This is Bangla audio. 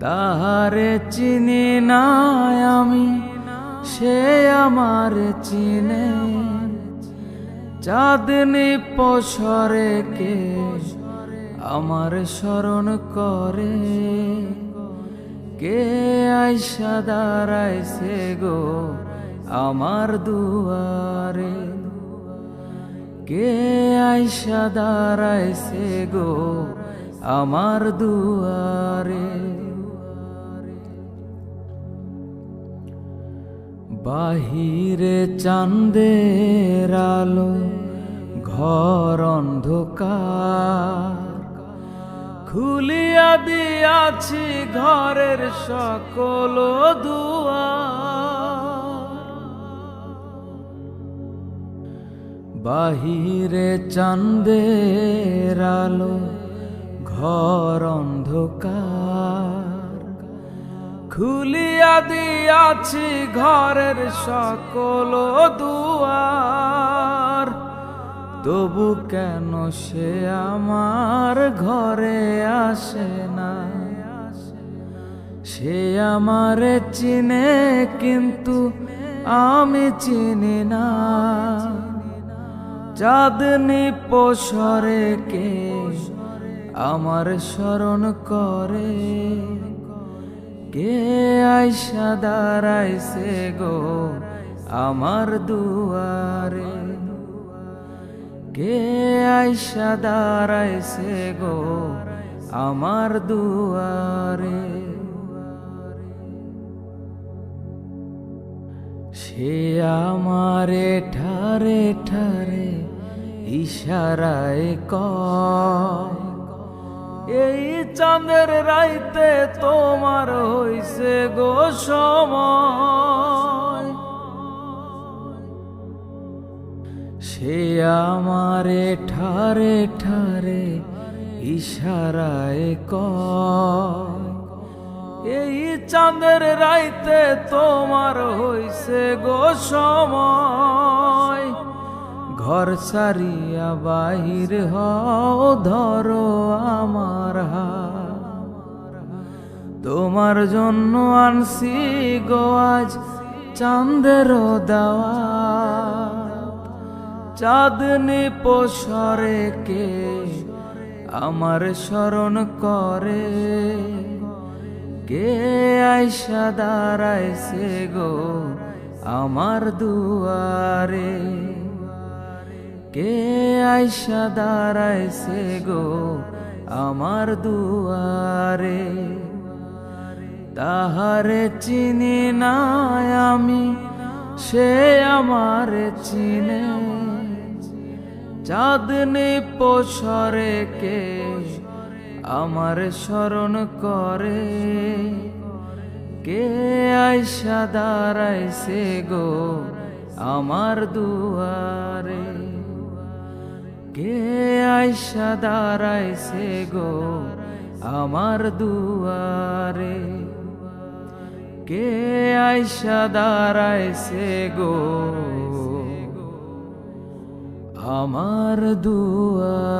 তাহারে চিনি না আমি, সে আমার চিনে। চাঁদনি পসরে কে আমার স্মরণ করে? কে আইসা দাঁড়াইছে গো আমার দুয়ারে? কে আইসা দাঁড়াইছে গো আমার দুয়ারে? বাহিরে চাঁদের আলো, ঘর অন্ধকার। খুলিয়া দিয়াছি ঘরের সকল দুয়ার। বাহিরে চাঁদের আলো, ঘর অন্ধকার। খুলিয়া দিয়াছি ঘরের সকল দুয়ার। তবু কেন সে আমার ঘরে আসে না? সে আমার চিনে, কিন্তু আমি চিনি না। চাঁদনি পসরে কে আমার স্মরণ করে? কে আইসা দাঁড়াইছে গো আমার দুয়ারে? কে আইসা দাঁড়াইছে গো আমার দুয়ারে? সে আমারে ঠারে ঠারে ইশারায় কয়। এই চাঁদের রাইতে তোমার হইছে গো সময়। সে আমারে ঠারে ঠারে ইশারায় কয়, এই চাঁদের রাইতে তোমার হইছে গো সময়। ঘর সারিয়া বাহির হও, ধরো আমার তোমার জন্য আনছি গো আজ চাঁদের দাওয়া চাঁদনি পসরে কে আমার স্মরণ করে? কে আইসা দাঁড়াইছে গো আমার দুয়ারে? কে আইসা দাঁড়াইছে গো আমার দুয়ারে? তাহারে চিনি না আমি, সে আমার চিনে। চাঁদনি পসরে কে আমার স্মরণ করে? কে আইসা দাঁড়াইছে গো আমার দুয়ারে? কে আইসা দাঁড়াইছে গো আমার দুয়ারে। কে আইসা দাঁড়াইছে গো আমার দুয়ারে।